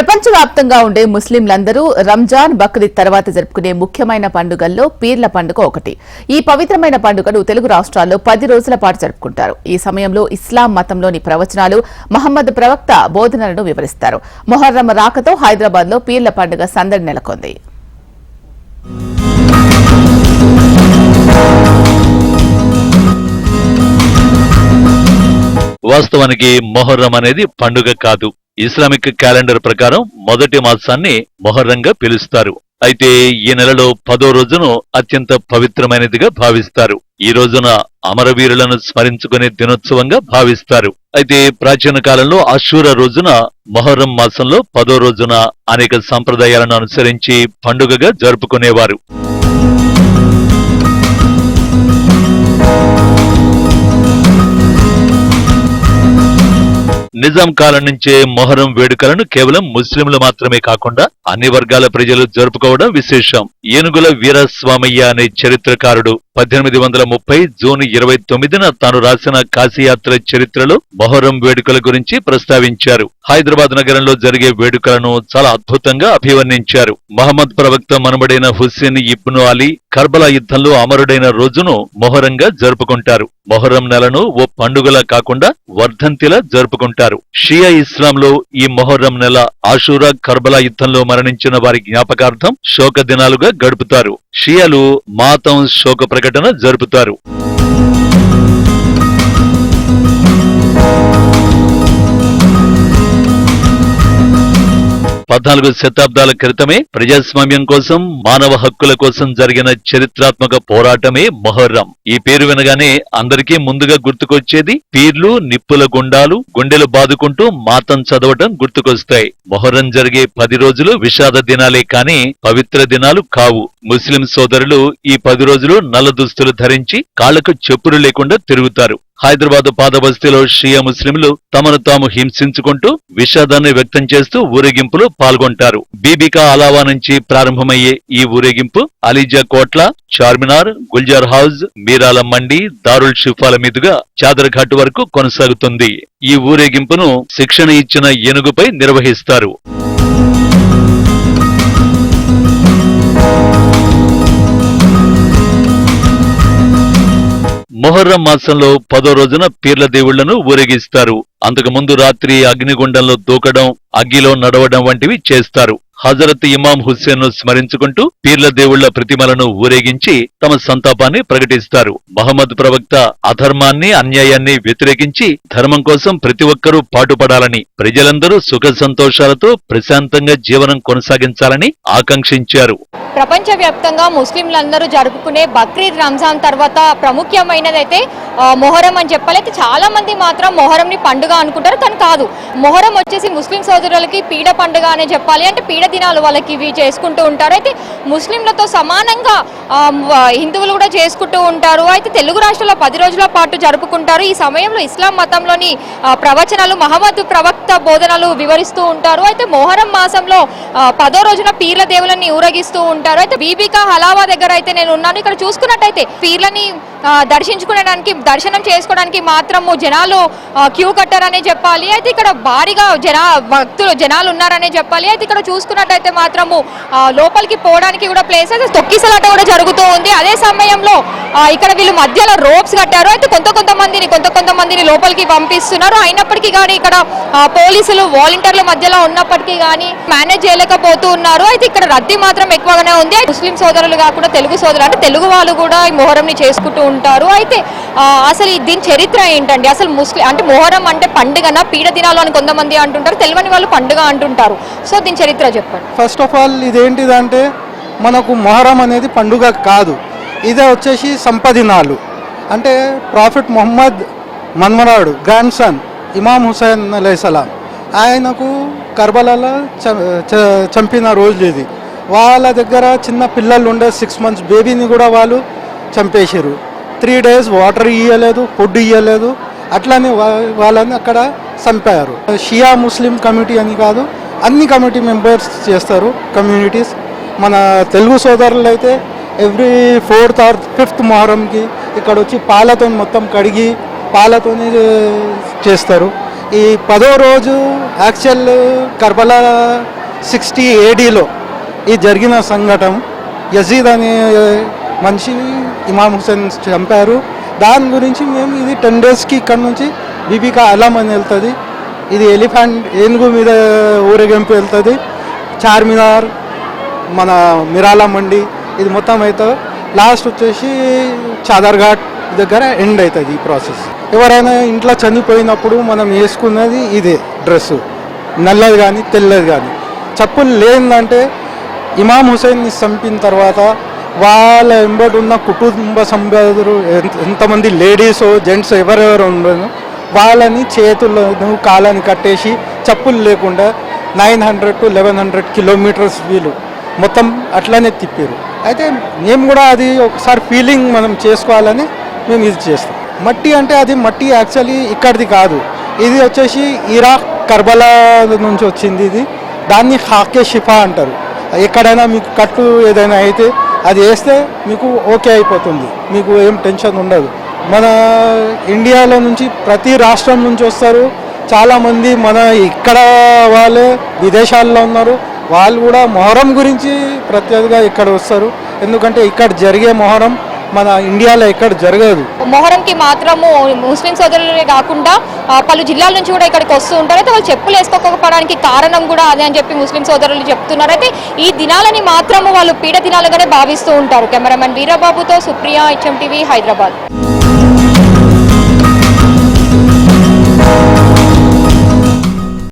ప్రపంచవ్యాప్తంగా ఉండే ముస్లింలందరూ రంజాన్ బక్రీద్ తర్వాత జరుపుకునే ముఖ్యమైన పండుగల్లో పీర్ల పండుగ ఒకటి. ఈ పవిత్రమైన పండుగను తెలుగు రాష్ట్రాల్లో పది రోజుల పాటు జరుపుకుంటారు. ఈ సమయంలో ఇస్లాం మతంలోని ప్రవచనాలు మహమ్మద్ ప్రవక్త బోధనలను వివరిస్తారు. మొహర్రం రాకతో హైదరాబాద్లో పీర్ల పండుగ సందడి నెలకొంది. వాస్తవానికి మొహర్రం అనేది పండుగ కాదు. ఇస్లామిక్ క్యాలెండర్ ప్రకారం మొదటి మాసాన్ని మొహర్రంగా పిలుస్తారు. అయితే ఈ నెలలో పదో రోజును అత్యంత పవిత్రమైనదిగా భావిస్తారు. ఈ రోజున అమరవీరులను స్మరించుకునే దినోత్సవంగా భావిస్తారు. అయితే ప్రాచీన కాలంలో అశూర రోజున మొహర్రం మాసంలో పదో రోజున అనేక సంప్రదాయాలను అనుసరించి పండుగగా జరుపుకునేవారు. నిజాం కాలం నుంచే మొహరం వేడుకలను కేవలం ముస్లింలు మాత్రమే కాకుండా అన్ని వర్గాల ప్రజలు జరుపుకోవడం విశేషం. ఏనుగుల వీరస్వామయ్య అనే చరిత్రకారుడు పద్దెనిమిది వందల ముప్పై జూన్ ఇరవై తొమ్మిదిన తాను రాసిన కాశీయాత్ర చరిత్రలో మొహరం వేడుకల గురించి ప్రస్తావించారు. హైదరాబాద్ నగరంలో జరిగే వేడుకలను చాలా అద్భుతంగా అభివర్ణించారు. మహమ్మద్ ప్రవక్త మనుమడైన హుస్సేన్ ఇబ్ను అలీ కర్బలా యుద్ధంలో అమరుడైన రోజును మొహరంగా జరుపుకుంటారు. మొహరం నెలను ఓ పండుగలా కాకుండా వర్ధంతిలా జరుపుకుంటారు. షియా ఇస్లాంలో ఈ మొహర్రం నెల ఆషూరా కర్బలా యుద్ధంలో మరణించిన వారి జ్ఞాపకార్థం శోక దినాలుగా గడుపుతారు. షియాలు మాతం శోక ప్రకటన జరుపుతారు. పద్నాలుగు శతాబ్దాల క్రితమే ప్రజాస్వామ్యం కోసం మానవ హక్కుల కోసం జరిగిన చరిత్రాత్మక పోరాటమే మొహర్రం. ఈ పేరు వినగానే అందరికీ ముందుగా గుర్తుకొచ్చేది పీర్లు నిప్పుల గుండాలు గుండెలు బాదుకుంటూ మాతం చదవటం గుర్తుకొస్తాయి. మొహర్రం జరిగే పది రోజులు విషాద దినాలే కాని పవిత్ర దినాలు కావు. ముస్లిం సోదరులు ఈ పది రోజులు నల్ల దుస్తులు ధరించి కాళ్ళకు చెప్పులు లేకుండా తిరుగుతారు. హైదరాబాద్ పాదబస్తీలో షియా ముస్లింలు తమను తాము హింసించుకుంటూ విషాదాన్ని వ్యక్తం చేస్తూ ఊరేగింపులో పాల్గొంటారు. బీబికా అలావా నుంచి ప్రారంభమయ్యే ఈ ఊరేగింపు అలీజా కోట్ల చార్మినార్ గుల్జార్ హౌజ్ మీరాల మండి దారుల్ షిఫాల మీదుగా చాదర్ఘాట్ వరకు కొనసాగుతుంది. ఈ ఊరేగింపును శిక్షణ ఇచ్చిన ఏనుగుపై నిర్వహిస్తారు. మొహర్రం మాసంలో పదో రోజున పీర్ల దేవుళ్ళను ఊరేగిస్తారు. అంతకు ముందు రాత్రి అగ్నిగుండంలో దూకడం అగ్గిలో నడవడం వంటివి చేస్తారు. హజరత్ ఇమాం హుస్సేన్ను స్మరించుకుంటూ పీర్ల దేవుళ్ళ ప్రతిమలను ఊరేగించి తమ సంతాపాన్ని ప్రకటిస్తారు. మహమ్మద్ ప్రవక్త అధర్మాన్ని అన్యాయాన్ని వ్యతిరేకించి ధర్మం కోసం ప్రతి ఒక్కరూ పాటుపడాలని ప్రజలందరూ సుఖ సంతోషాలతో ప్రశాంతంగా జీవనం కొనసాగించాలని ఆకాంక్షించారు. ప్రపంచవ్యాప్తంగా ముస్లింలందరూ జరుపుకునే బక్రీద్ రంజాన్ తర్వాత ప్రముఖ్యమైనదైతే మొహరం అని చెప్పాలి అయితే చాలా మంది మాత్రం మొహరంని పండుగ అనుకుంటారు. కానీ కాదు. మొహరం వచ్చేసి ముస్లిం సోదరులకి పీడ పండుగ అనే చెప్పాలి అంటే పీడ దినాలు వాళ్ళకి ఇవి చేసుకుంటూ ఉంటారు. అయితే ముస్లింలతో సమానంగా హిందువులు కూడా చేసుకుంటూ ఉంటారు. అయితే తెలుగు రాష్ట్రాల్లో పది రోజుల పాటు జరుపుకుంటారు. ఈ సమయంలో ఇస్లాం మతంలోని ప్రవచనాలు మహమ్మద్ ప్రవక్త బోధనలు వివరిస్తూ ఉంటారు. అయితే మొహరం మాసంలో పదో రోజున పీర్ల దేవులని ఊరేగిస్తూ ఉంటారు ఉంటారు. అయితే బీబీకా హలావా దగ్గర అయితే నేను ఉన్నాను. ఇక్కడ చూసుకున్నట్టయితే పీర్లని దర్శించుకోవడానికి దర్శనం చేసుకోవడానికి మాత్రము జనాలు క్యూ కట్టారనే చెప్పాలి. అయితే ఇక్కడ భారీగా జనా భక్తులు జనాలు ఉన్నారనే చెప్పాలి. అయితే ఇక్కడ చూసుకున్నట్టయితే మాత్రము లోపలికి పోవడానికి కూడా ప్లేస్ అయితే తొక్కిసలాట కూడా జరుగుతూ ఉంది. అదే సమయంలో ఇక్కడ వీళ్ళు మధ్యలో రోప్స్ కట్టారు. అయితే కొంత కొంతమందిని కొంత కొంతమందిని లోపలికి పంపిస్తున్నారు. అయినప్పటికీ కానీ ఇక్కడ పోలీసులు వాలంటీర్ల మధ్యలో ఉన్నప్పటికీ కానీ మేనేజ్ చేయలేకపోతూ ఉన్నారు. అయితే ఇక్కడ రద్దీ మాత్రం ఎక్కువగానే ఉంది. ముస్లిం సోదరులు కాకుండా తెలుగు సోదరులు అంటే తెలుగు వాళ్ళు కూడా ఈ మొహరంని చేసుకుంటూ ఉంటారు. అయితే అసలు ఈ దీని చరిత్ర ఏంటండి? అసలు ముస్లిం అంటే మొహరం అంటే పండుగన? పీడ దినాలు అని కొంతమంది అంటుంటారు. తెలియని వాళ్ళు పండుగ అంటుంటారు. సో దీని చరిత్ర చెప్పండి. ఫస్ట్ ఆఫ్ ఆల్ ఇదేంటిదంటే మనకు మొహరం అనేది పండుగ కాదు. ఇదే వచ్చేసి సంపదినాలు. అంటే ప్రాఫిట్ మొహమ్మద్ మన్మరాడు గ్రాండ్ సన్ ఇమాం హుసేన్ అలైసలాం ఆయనకు కర్బలాలో చ- చంపిన రోజు ఇది. వాళ్ళ దగ్గర చిన్న పిల్లలు ఉండే సిక్స్ మంత్స్ బేబీని కూడా వాళ్ళు చంపేశారు త్రీ డేస్ వాటర్ ఇవ్వలేదు ఫుడ్ ఇవ్వలేదు అట్లనే వాళ్ళని అక్కడ చంపారు. షియా ముస్లిం కమిటీ అని కాదు అన్ని కమిటీ మెంబర్స్ చేస్తారు కమ్యూనిటీస్. మన తెలుగు సోదరులు అయితే ఎవ్రీ ఫోర్త్ ఆర్ ఫిఫ్త్ మొహరంకి ఇక్కడ వచ్చి పాలతో మొత్తం కడిగి పాలతోనే చేస్తారు. ఈ పదో రోజు యాక్చువల్ కర్బలా సిక్స్టీ ఏడీలో ఈ జరిగిన సంఘటన యజీద్ అనే మనిషి ఇమాం హుసేన్ చంపారు. దాని గురించి మేము ఇది టెన్ డేస్కి ఇక్కడ నుంచి బీబీకా అలం అని వెళ్తుంది. ఇది ఎలిఫెంట్ ఏనుగు మీద ఊరేగింపు వెళ్తుంది. చార్మినార్ మన మిరాల మండి ఇది మొత్తం అవుతుంది. లాస్ట్ వచ్చేసి చాదర్ఘాట్ దగ్గర ఎండ్ అవుతుంది ఈ ప్రాసెస్ ఎవరైనా ఇంట్లో చనిపోయినప్పుడు మనం వేసుకున్నది ఇదే డ్రెస్సు నల్లది కానీ తెల్లది కానీ చెప్పులు లేదంటే ఇమాం హుసేన్ని చంపిన తర్వాత వాళ్ళ వెంబడి ఉన్న కుటుంబ సభ్యులు ఎంతమంది లేడీస్ జెంట్స్ ఎవరెవరు ఉండను వాళ్ళని చేతులను కాళ్ళని కట్టేసి చెప్పులు లేకుండా nine hundred to eleven hundred kilometres వీలు. మొత్తం అట్లానే తిప్పారు. అయితే మేము కూడా అది ఒకసారి ఫీలింగ్ మనం చేసుకోవాలని మేము ఇది చేస్తాం. మట్టి అంటే అది మట్టి యాక్చువల్లీ ఇక్కడిది కాదు. ఇది వచ్చేసి ఇరాక్ కర్బలా నుంచి వచ్చింది ఇది. దాన్ని హాకే షిఫా అంటారు. ఎక్కడైనా మీకు కట్టు ఏదైనా అయితే అది వేస్తే మీకు ఓకే అయిపోతుంది. మీకు ఏం టెన్షన్ ఉండదు. మన ఇండియాలో నుంచి ప్రతి రాష్ట్రం నుంచి వస్తారు. చాలామంది మన ఇక్కడ వాళ్ళే విదేశాల్లో ఉన్నారు. వాళ్ళు కూడా మొహరం గురించి ప్రత్యేకంగా ఇక్కడ వస్తారు. ఎందుకంటే ఇక్కడ జరిగే మొహరం మన ఇండియాలో ఎక్కడ జరగదు. మొహరంకి మాత్రము ముస్లిం సోదరులే కాకుండా పలు జిల్లాల నుంచి కూడా ఇక్కడికి వస్తూ ఉంటారు. అయితే వాళ్ళు చెప్పులు వేసుకోకపోవడానికి కారణం కూడా అదే అని చెప్పి ముస్లిం సోదరులు చెప్తున్నారు. అయితే ఈ దినాలని మాత్రము వాళ్ళు పీడ దినాలుగానే భావిస్తూ ఉంటారు. కెమెరామెన్ వీరబాబుతో సుప్రియ హెచ్ఎం టీవీ హైదరాబాద్.